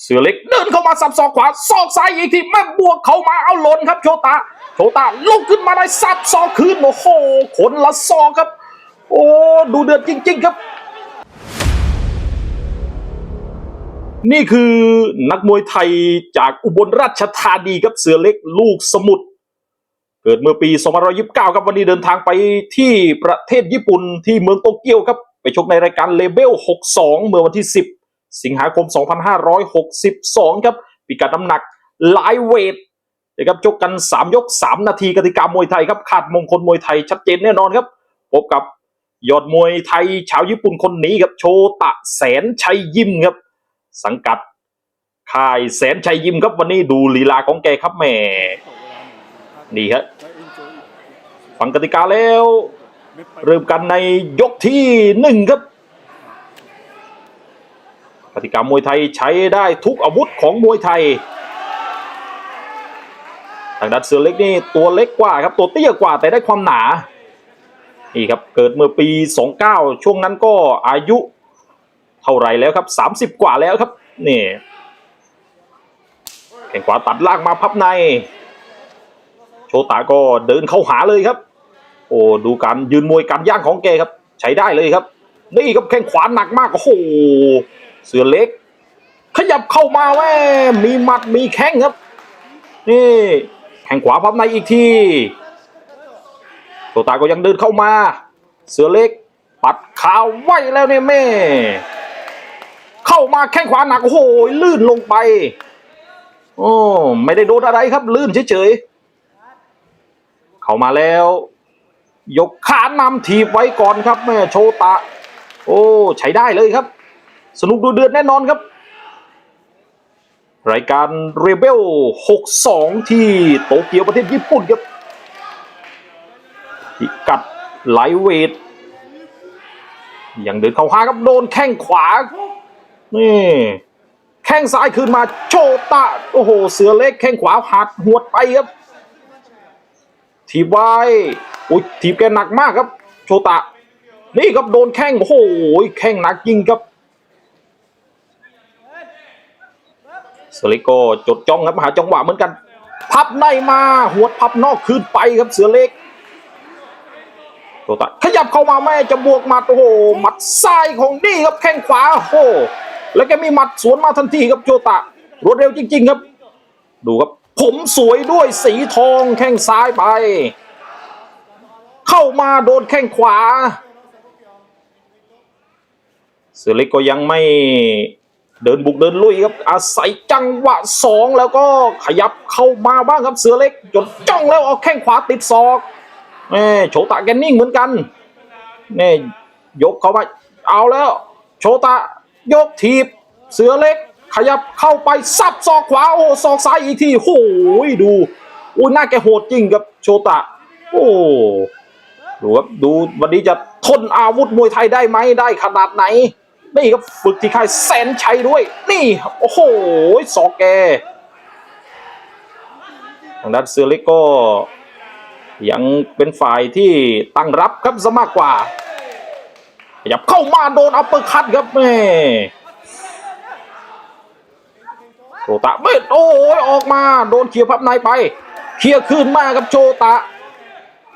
เสือเล็กเดินเข้ามาสับศอกขวาศอกซ้ายอีกทีแม่บวกเข้ามาเอาหล่นครับโชตะโชตะลุกขึ้นมาได้สับศอกคืนโอ้โหขนละศอกครับ โอ้ดูเดือดจริง ๆ ครับ นี่คือนักมวยไทยจากอุบลราชธานีครับเสือเล็กลูกสมุทรเกิดเมื่อปี 2529 ครับวันนี้เดินทางไปที่ประเทศญี่ปุ่นที่เมืองโตเกียวครับ ไปชกในรายการเลเบล 62 เมื่อวันที่ 10 สิงหาคม 2562 ครับพิกัดน้ำหนักไลท์เวทนะครับชกกัน 3 ยก 3 นาทีกติกามวยไทยครับขาดมงคลมวยไทยชัดเจนแน่นอนครับ พบกับยอดมวยไทยชาวญี่ปุ่นคนนี้ครับโชตะแสนชัยยิมครับ สังกัดค่ายแสนชัยยิมครับวันนี้ดูลีลาของแกครับแม่นี่ครับฟังกติกาแล้ว เริ่มกันในยกที่หนึ่งครับ กติกามวยไทยใช้ได้ทุกอาวุธของมวยไทยทางด้านเสือเล็กนี่ตัวเล็กกว่าครับตัวเตี้ยกว่าแต่ได้ความหนานี่ครับเกิดเมื่อปี 29 ช่วงนั้นก็อายุเท่าไรแล้วครับ 30 กว่าแล้วครับนี่แข่งขวาตัดล่างมาพับใน โชตาก็เดินเข้าหาเลยครับ โอ้ดูการยืนมวยการย่างของแกครับ ใช้ได้เลยครับนี่ครับแข้งขวาหนักมากโอ้โห เสือเล็ก ขยับเข้ามาแม่มีหมัดมีแข้งครับ นี่แข้งขวาพับในอีกทีโชตาก็ยังเดินเข้ามา เสือเล็ก ปัดขาวไว้แล้วเนี่ยแม่ เข้ามาแข้งขวาหนักโอ้โหลื่นลงไปโอ้ไม่ได้โดนอะไรครับ ลื่นเฉยๆเข้ามาแล้ว ยกขานำถีบไว้ก่อนครับแม่โชตะ โอ้ ใช้ได้เลยครับ สนุกดูเดือดแน่นอนครับ รายการเรเบล 62 ที่โตเกียวประเทศญี่ปุ่นครับพิกัดไลเวทยังเดินเข้าหาครับโดนแข้งขวา นี่แข้งซ้ายคืนมาโชตะ โอ้โห เสือเล็กแข้งขวาหัดหวดไปครับ ทีบไว้อุ้ยทีบแกหนักมากครับ โชตะ นี่ครับโดนแข้งโอ้โหแข้งหนักจริงครับ สือเล็กก็จดจ้องครับหาจังหวะเหมือนกัน พับในมาหัวดพับนอกคืนไปครับเสือเล็กโชตะขยับเข้ามาแม่จะบวกหมัดโอ้โหหมัดซ้ายของนี่ครับแข้งขวาโอ้โหแล้วแกมีหมัดสวนมาทันทีครับโจตะรวดเร็วจริง ๆ ครับ ดูครับ ผมสวยด้วยสีทองแข้งซ้ายไป เข้ามาโดนแข้งขวาเสือเล็กก็ยังไม่ เดินบุกเดินลุยครับ อาศัยจังหวะสองแล้วก็ขยับเข้ามาบ้างครับเสือเล็กจดจ้องแล้วเอาแข้งขวาติดศอกแม่โชตะแกนิ่งเหมือนกันนี่ยกเข้ามาเอาแล้ว โชตะยกทีบเสือเล็ก ขยับเข้าไปสับศอกขวาโอ้ศอกซ้ายอีกทีโอ้ยดูอุ้ยหน้าแกโหดจริงกับโชตะ โอ้ดูครับดูวันนี้จะทนอาวุธมวยไทยได้ไหมได้ขนาดไหน นี่ครับฝึกที่ค่ายแสนชัยด้วย นี่โอ้โหศอกแกทางด้านเสือเล็กก็ ยังเป็นฝ่ายที่ตั้งรับครับซะมากกว่าขยับเข้ามาโดนอัปเปอร์คัตครับแม่โชตะเบ็ดโอ้ยออกมาโดนเคลียร์พับในไป เคลียร์คืนมาครับโชตะ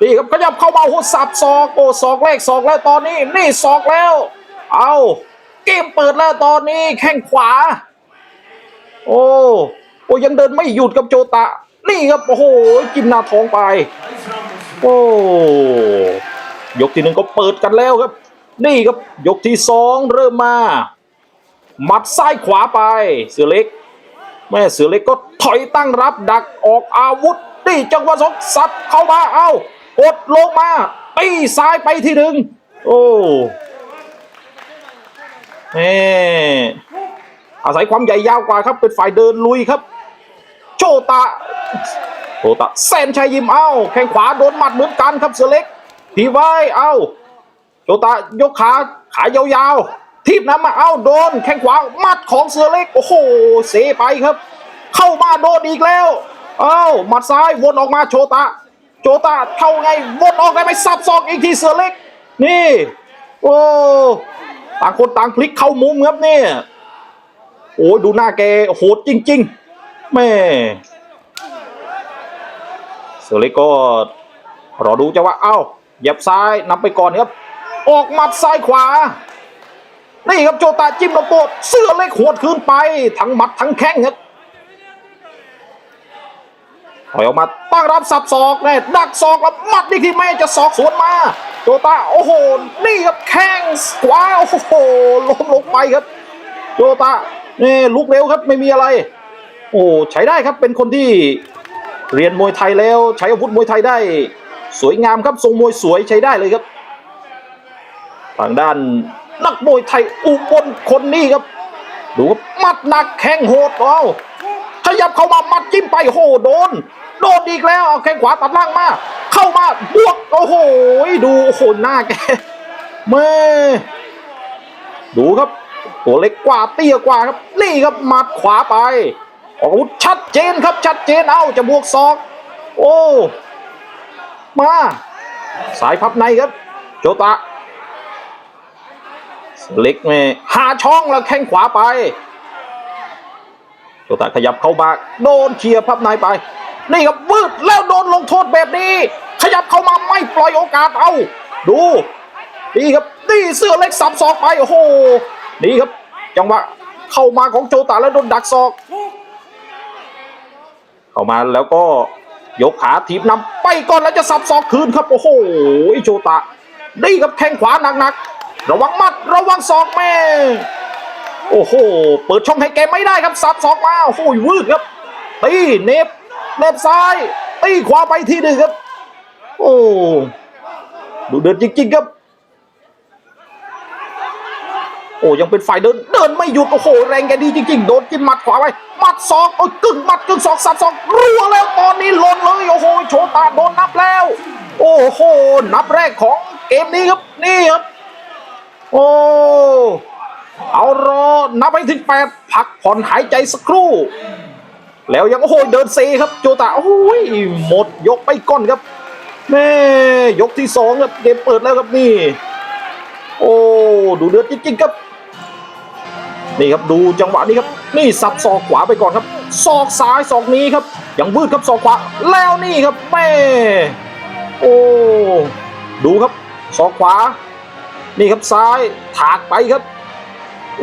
นี่ครับขยับเข้ามาหัวสับศอกโอ้ศอกแรกศอกแล้วตอนนี้ นี่ศอกแล้ว เอา เกมเปิดแล้วตอนนี้แข้งขวา โอ้โอ้ยังเดินไม่หยุดกับโจตะ นี่ครับโอ้โหกินหน้าท้องไป โอ้ยกที่หนึ่งก็เปิดกันแล้วครับ นี่ครับยกที่สองเริ่มมาหมัดซ้ายขวาไป เสือเล็ก แม่เสือเล็กก็ถอยตั้งรับดักออกอาวุธนี่จังหวะสองสับเข้ามาเอากดลงมาตีซ้ายไปทีหนึ่งโอ้ แม่อาศัยความใหญ่ยาวกว่าครับ เป็นฝ่ายเดินลุยครับ โชตะโชตะแซนชัยยิมเอ้าแข้งขวาโดนหมัดเหมือนกันครับเสือเล็ก ทีไว้เอ้าโชตะยกขาขายาวๆทีบน้ำมาเอ้าโดน แข้งขวาหมัดของเสือเล็ก โอ้โหเสไปครับ เข้ามาโดนอีกแล้ว เอ้าหมัดซ้ายวนออกมาโชตะ โชตะเข้าไงวนออกได้ไปสับซอกอีกทีเสือเล็ก นี่ โอ้ ต่างคนต่างพลิกเข้ามุมครับเนี่ย โอ้ยดูหน้าแกโหดจริง ๆ แม่เสือเล็กก็รอดูจะว่า เอ้าเหยับซ้ายนำไปก่อนครับ ออกหมัดซ้ายขวา นี่ครับโจตาจิ้มลำตัวเสื้อเล็กหวดคืนไป ทั้งหมัดทั้งแข้งครับ ถอยออกมาตั้งรับสับศอกเนี่ยดักศอกแล้วมัดนี่ที่แม่จะศอกสวนมาโจตาโอ้โหนี่ครับแข้งขวาโอ้โหล้มลงไปครับโจตานี่ลุกเร็วครับไม่มีอะไร โอ้ใช้ได้ครับเป็นคนที่เรียนมวยไทยแล้ว ใช้อาวุธมวยไทยได้ สวยงามครับทรงมวยสวยใช้ได้เลยครับ ทางด้านนักมวยไทยอุบลคนนี้ครับ ดูครับมัดหนักแข้งโหดเอา ขยับเข้ามามัดจิ้มไปโอ้โหโดน โดนอีกแล้วเอาแข้งขวาตัดล่างมา เข้ามาบวกโอ้โหดูโอ้โหหน้าแกแม่ดูครับ ตัวเล็กกว่าเตี้ยกว่าครับนี่ครับหมัดขวาไปออกอาวุธชัดเจนครับชัดเจนเอาจะบวกศอก โอ้มาสายพับในครับ โจตะเล็กแม่หาช่องแล้วแข้งขวาไป โจตะขยับเข้ามาโดนเชียร์พับในไป นี่ครับวืดแล้วโดนลงโทษแบบนี้ ขยับเข้ามาไม่ปล่อยโอกาสเอาดูนี่ครับนี่เสื้อเล็กสับศอกไปโอ้โหนี่ครับจังหวะเข้ามาของโจตะแล้วโดนดักศอก เข้ามาแล้วก็ยกขาถีบนำไปก่อนแล้วจะสับศอกคืนครับโอ้โหโจตะนี่ครับแข้งขวาหนักๆระวังมัดระวังศอกแม่ โอ้โห เปิดช่องให้แกไม่ได้ครับสับศอกมาโอ้โหวืดครับตีเน็บเน็บซ้ายตีขวาไปทีหนึ่งครับ โอ้ดูเดือดจริงๆครับ โอ้ยังเป็นฝ่ายเดินเดินไม่หยุดโอ้โหแรงแกดีจริง ๆ โดนจิ้มหมัดขวาไปหมัดศอกโอ้ยกึ่งหมัดกึ่งศอกสับศอกรัวแล้วตอนนี้หล่นเลยโอ้โหโชตาโดนนับแล้ว โอ้โหนับแรกของเกมนี้ครับนี่ครับ โอ้ เอารอนับไปถึงแปดพักผ่อนหายใจสักครู่ แล้วยังโอ้โหเดินเซครับโจตาโอ้ยหมดยกไปก้อนครับแม่ยกที่สองครับเกมเปิดแล้วครับนี่ โอ้ดูเดือดจริงๆครับนี่ครับดูจังหวะนี้ครับ นี่สับศอกขวาไปก่อนครับศอกซ้ายศอกนี้ครับยังวืดครับศอกขวาแล้วนี่ครับแม่โอ้ดูครับศอกขวา นี่ครับซ้ายถากไปครับ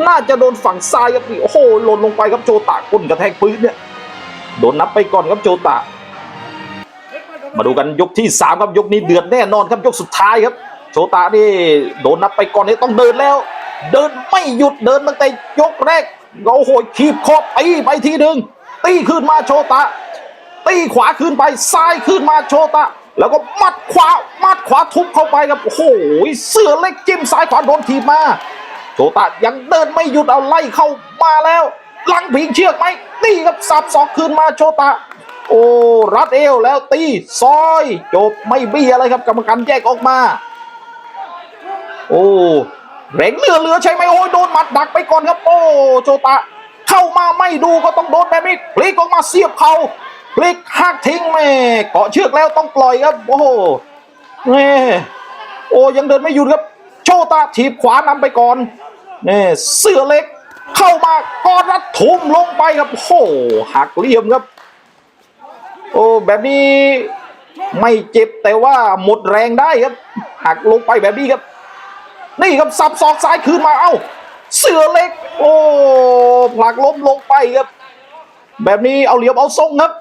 น่าจะโดนฝั่งซ้ายครับนี่โอ้โหหล่นลงไปครับโจตะก้นกระแทกพื้นเนี่ยโดนนับไปก่อนครับโจตะ มาดูกันยกที่สามครับยกนี้เดือดแน่นอนครับยกสุดท้ายครับโชตะนี่โดนนับไปก่อนนี่ต้องเดินแล้ว เดินไม่หยุดเดินตั้งแต่ยกแรกโอ้โหขีบคอตีไปทีหนึ่งตีขึ้นมาโชตะ ตีขวาขึ้นไปซ้ายขึ้นมาโชตะ แล้วก็มัดขวามัดขวาทุบเข้าไปครับโอ้โหเสือเล็กจิ้มซ้ายขวาโดนทีบมา โชตะยังเดินไม่หยุดเอาไล่เข้ามาแล้ว หลังพิงเชือกไหมนี่ครับสับศอกคืนมาโชตะ โอ้รัดเอวแล้วตีซอย จบไม่เบี้ยอะไรครับกรรมการแยกออกมา โอ้แรงเหลือเหลือใช่ไหมโอ้ยโดนหมัดดักไปก่อนครับ โอ้โจตะ เข้ามาไม่ดูก็ต้องโดนแบบนี้พลิกออกมาเสียบเขาพลิกหักทิ้งแม่เกาะเชือกแล้วต้องปล่อยครับ โอ้โหแม่โอ้ยังเดินไม่หยุดครับ โชตะถีบขวานำไปก่อน นี่เสือเล็กเข้ามากอดรัดทุ่มลงไปครับโอ้หหักเหลี่ยมครับ โอ้แบบนี้ไม่เจ็บแต่ว่าหมดแรงได้ครับ หักลงไปแบบนี้ครับ นี่ครับสับศอกซ้ายคืนมาเอ้า เสือเล็ก โอ้ผลักล้มลงไปครับ แบบนี้เอาเหลี่ยวเอาทรงครับ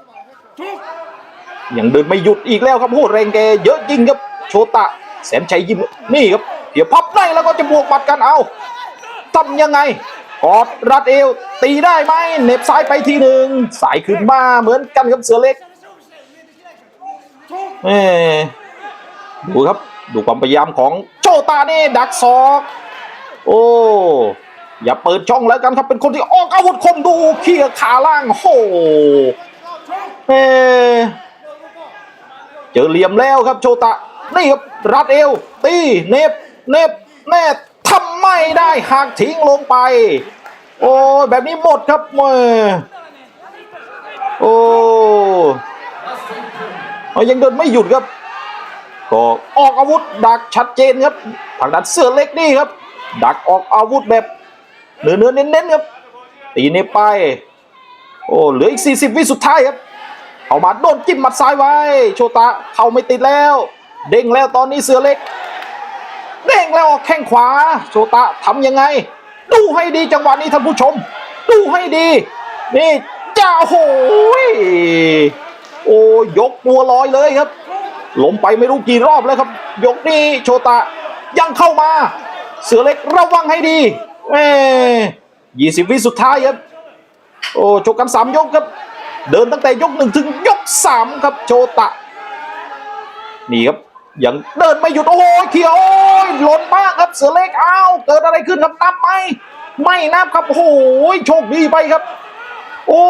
ยังเดินไม่หยุดอีกแล้วครับโอ้แรงแกเยอะจริงครับโชตะแสนชัยยิ้มนี่ครับเดี๋ยวพับได้แล้วก็จะบวกหมัดกันเอา ทำยังไง กอดรัดเอว ตีได้ไหมเน็บซ้ายไปทีหนึ่งสายขึ้นมาเหมือนกันครับเสือเล็กแหม่ดูครับ ดูความพยายามของโจตานี่ดักศอก โอ้อย่าเปิดช่องแล้วกันครับเป็นคนที่ออกอาวุธคมดูเขี่ยขาล่างโหเอเจอเหลี่ยมแล้วครับโชตะนี่ครับรัดเอวตีเน็บเน็บแน่ ทำไม่ได้หักทิ้งลงไป โอ้ยแบบนี้หมดครับมือโอ้ยังเดินไม่หยุดครับก็ออกอาวุธดักชัดเจนครับทางด้านเสื้อเล็กนี่ครับ ดักออกอาวุธแบบเนื้อเนื้อเน้นๆครับตีเนไปโอ้เหลืออีก 40 วิสุดท้ายครับเอามาโดนจิ้มหมัดซ้ายไว้ โชตะเข้าไม่ติดแล้ว เด้งแล้วตอนนี้เสือเล็ก เด้งแล้วออกแข้งขวาโชตะทำยังไง ดูให้ดีจังหวะนี้ท่านผู้ชม ดูให้ดี นี่จ้าโอ้โหยโอ้ยกตัวลอยเลยครับล้มไปไม่รู้กี่รอบแล้วครับ ยกนี้โชตะยังเข้ามา เสือเล็กระวังให้ดีแม่ยี่สิบวิสุดท้ายครับ โอ้ชกกันสามยกครับ เดินตั้งแต่ยกหนึ่งถึงยกสามครับโชตะ นี่ครับ ยังเดินไม่หยุดโอ้โหเขียวโอ้ยหล่นมากครับเสือเล็กอ้าวเกิดอะไรขึ้นครับนับไหมไม่นับครับโอ้โหโชคดีไปครับ โอ้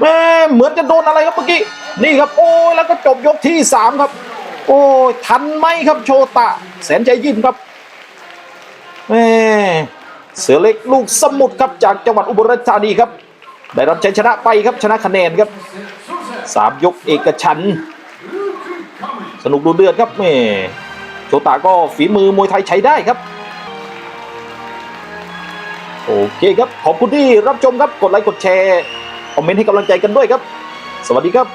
แม่เหมือนจะโดนอะไรครับเมื่อกี้นี่ครับโอ้ยแล้วก็จบยกที่สามครับ โอ้ยทันไหมครับโชตะ แสนใจยิ่มครับแม่เสือเล็กลูกสมุทรครับจากจังหวัดอุบลราชธานีครับ ได้รับชัยชนะไปครับชนะคะแนนครับสามยกเอกฉันท์ สนุกดูเดือดครับแม่โชตาก็ฝีมือมวยไทยใช้ได้ครับ โอเคครับ ขอบคุณที่รับชมครับ กดไลค์ กดแชร์ คอมเมนต์ให้กำลังใจกันด้วยครับ สวัสดีครับ